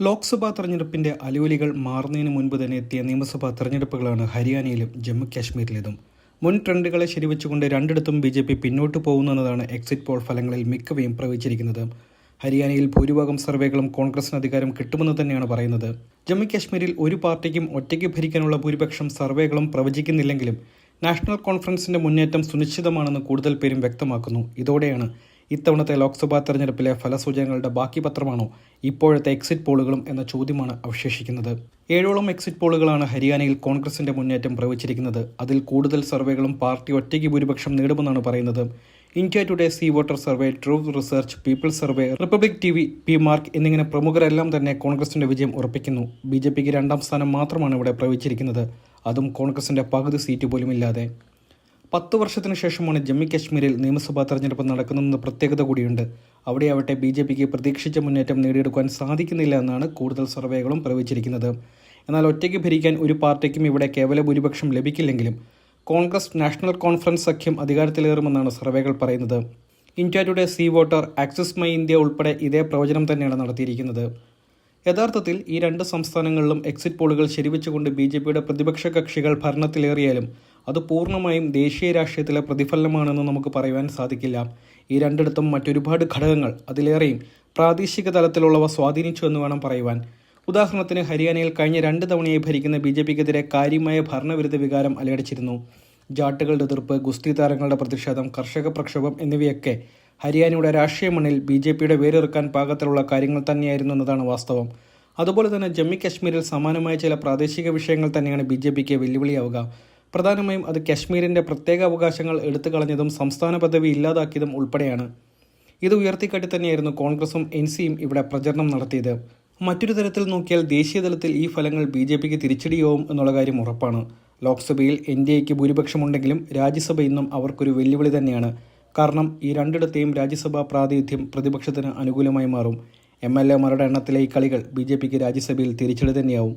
ലോക്സഭാ തെരഞ്ഞെടുപ്പിന്റെ അലുവലികൾ മാറുന്നതിന് മുൻപ് തന്നെ എത്തിയ നിയമസഭാ തെരഞ്ഞെടുപ്പുകളാണ് ഹരിയാനയിലും ജമ്മു കാശ്മീരിലേതും മുൻ ട്രെൻഡുകളെ ശരിവെച്ചുകൊണ്ട് രണ്ടിടത്തും ബി ജെ പി പിന്നോട്ട് പോകുന്നതാണ് എക്സിറ്റ് പോൾ ഫലങ്ങളിൽ മിക്കവയും പ്രവചിച്ചിരിക്കുന്നത്. ഹരിയാനയിൽ ഭൂരിഭാഗം സർവേകളും കോൺഗ്രസിന് അധികാരം കിട്ടുമെന്ന് തന്നെയാണ് പറയുന്നത്. ജമ്മു കാശ്മീരിൽ ഒരു പാർട്ടിക്കും ഒറ്റയ്ക്ക് ഭരിക്കാനുള്ള ഭൂരിപക്ഷം സർവേകളും പ്രവചിക്കുന്നില്ലെങ്കിലും നാഷണൽ കോൺഫറൻസിന്റെ മുന്നേറ്റം സുനിശ്ചിതമാണെന്ന് കൂടുതൽ പേരും വ്യക്തമാക്കുന്നു. ഇതോടെയാണ് ഇത്തവണത്തെ ലോക്സഭാ തെരഞ്ഞെടുപ്പിലെ ഫലസൂചനകളുടെ ബാക്കി പത്രമാണോ ഇപ്പോഴത്തെ എക്സിറ്റ് പോളുകളും എന്ന ചോദ്യമാണ് അവശേഷിക്കുന്നത്. ഏഴോളം എക്സിറ്റ് പോളുകളാണ് ഹരിയാനയിൽ കോൺഗ്രസിന്റെ മുന്നേറ്റം പ്രവചിച്ചിരിക്കുന്നത്. അതിൽ കൂടുതൽ സർവേകളും പാർട്ടി ഒറ്റയ്ക്ക് ഭൂരിപക്ഷം നേടുമെന്നാണ് പറയുന്നത്. India Today C Voter survey Truth Research People survey Republic T V P Marq എന്നിങ്ങനെ പ്രമുഖരെല്ലാം തന്നെ കോൺഗ്രസിന്റെ വിജയം ഉറപ്പിക്കുന്നു. ബി ജെ പിക്ക് രണ്ടാം സ്ഥാനം മാത്രമാണ് ഇവിടെ പ്രവചിച്ചിരിക്കുന്നത്. അതും കോൺഗ്രസിന്റെ പകുതി സീറ്റ് പോലും ഇല്ലാതെ പത്ത് വർഷത്തിനു ശേഷമാണ് ജമ്മു കാശ്മീരിൽ നിയമസഭാ തെരഞ്ഞെടുപ്പ് നടക്കുന്നതെന്ന പ്രത്യേകത കൂടിയുണ്ട്. അവിടെയാവട്ടെ ബി ജെ പിക്ക് പ്രതീക്ഷിച്ച മുന്നേറ്റം നേടിയെടുക്കാൻ സാധിക്കുന്നില്ല എന്നാണ് കൂടുതൽ സർവേകളും പ്രവചിച്ചിരിക്കുന്നത്. എന്നാൽ ഒറ്റയ്ക്ക് ഭരിക്കാൻ ഒരു പാർട്ടിക്കും ഇവിടെ കേവല ഭൂരിപക്ഷം ലഭിക്കില്ലെങ്കിലും കോൺഗ്രസ് നാഷണൽ കോൺഫറൻസ് സഖ്യം അധികാരത്തിലേറുമെന്നാണ് സർവേകൾ പറയുന്നത്. India Today C Voter Axis My India ഉൾപ്പെടെ ഇതേ പ്രവചനം തന്നെയാണ് നടത്തിയിരിക്കുന്നത്. യഥാർത്ഥത്തിൽ ഈ രണ്ട് സംസ്ഥാനങ്ങളിലും എക്സിറ്റ് പോളുകൾ ശരിവെച്ചുകൊണ്ട് ബി ജെ പിയുടെ പ്രതിപക്ഷ കക്ഷികൾ ഭരണത്തിലേറിയാലും അത് പൂർണമായും ദേശീയ രാഷ്ട്രീയത്തിലെ പ്രതിഫലനമാണെന്ന് നമുക്ക് പറയുവാൻ സാധിക്കില്ല. ഈ രണ്ടിടത്തും മറ്റൊരുപാട് ഘടകങ്ങൾ അതിലേറെയും പ്രാദേശിക തലത്തിലുള്ളവ സ്വാധീനിച്ചു എന്ന് വേണം പറയുവാൻ. ഉദാഹരണത്തിന് ഹരിയാനയിൽ കഴിഞ്ഞ രണ്ട് തവണയായി ഭരിക്കുന്ന ബി ജെ പിക്കെതിരെ കാര്യമായ ഭരണവിരുദ്ധ വികാരം അലയടിച്ചിരുന്നു. ജാട്ടുകളുടെ എതിർപ്പ് ഗുസ്തി താരങ്ങളുടെ പ്രതിഷേധം കർഷക പ്രക്ഷോഭം എന്നിവയൊക്കെ ഹരിയാനയുടെ രാഷ്ട്രീയ മണ്ണിൽ ബി ജെ പിയുടെ വേരെറുക്കാൻ പാകത്തിലുള്ള കാര്യങ്ങൾ തന്നെയായിരുന്നു എന്നതാണ് വാസ്തവം. അതുപോലെ തന്നെ ജമ്മു കാശ്മീരിൽ സമാനമായ ചില പ്രാദേശിക വിഷയങ്ങൾ തന്നെയാണ് ബി ജെ പിക്ക് വെല്ലുവിളിയാവുക. പ്രധാനമായും അത് കശ്മീരിന്റെ പ്രത്യേക അവകാശങ്ങൾ എടുത്തു കളഞ്ഞതും സംസ്ഥാന പദവി ഇല്ലാതാക്കിയതും ഉൾപ്പെടെയാണ്. ഇത് ഉയർത്തിക്കാട്ടി തന്നെയായിരുന്നു കോൺഗ്രസും എൻ സിയും ഇവിടെ പ്രചരണം നടത്തിയത്. മറ്റൊരു തരത്തിൽ നോക്കിയാൽ ദേശീയ തലത്തിൽ ഈ ഫലങ്ങൾ ബി ജെ പിക്ക് തിരിച്ചടിയാവും എന്നുള്ള കാര്യം ഉറപ്പാണ്. ലോക്സഭയിൽ എൻ ഡി എക്ക് ഭൂരിപക്ഷമുണ്ടെങ്കിലും രാജ്യസഭ ഇന്നും അവർക്കൊരു വെല്ലുവിളി തന്നെയാണ്. കാരണം ഈ രണ്ടിടത്തെയും രാജ്യസഭാ പ്രാതിനിധ്യം പ്രതിപക്ഷത്തിന് അനുകൂലമായി മാറും. എം എൽ എമാരുടെ എണ്ണത്തിലെ ഈ കളികൾ ബി ജെ പിക്ക് രാജ്യസഭയിൽ തിരിച്ചടി തന്നെയാവും.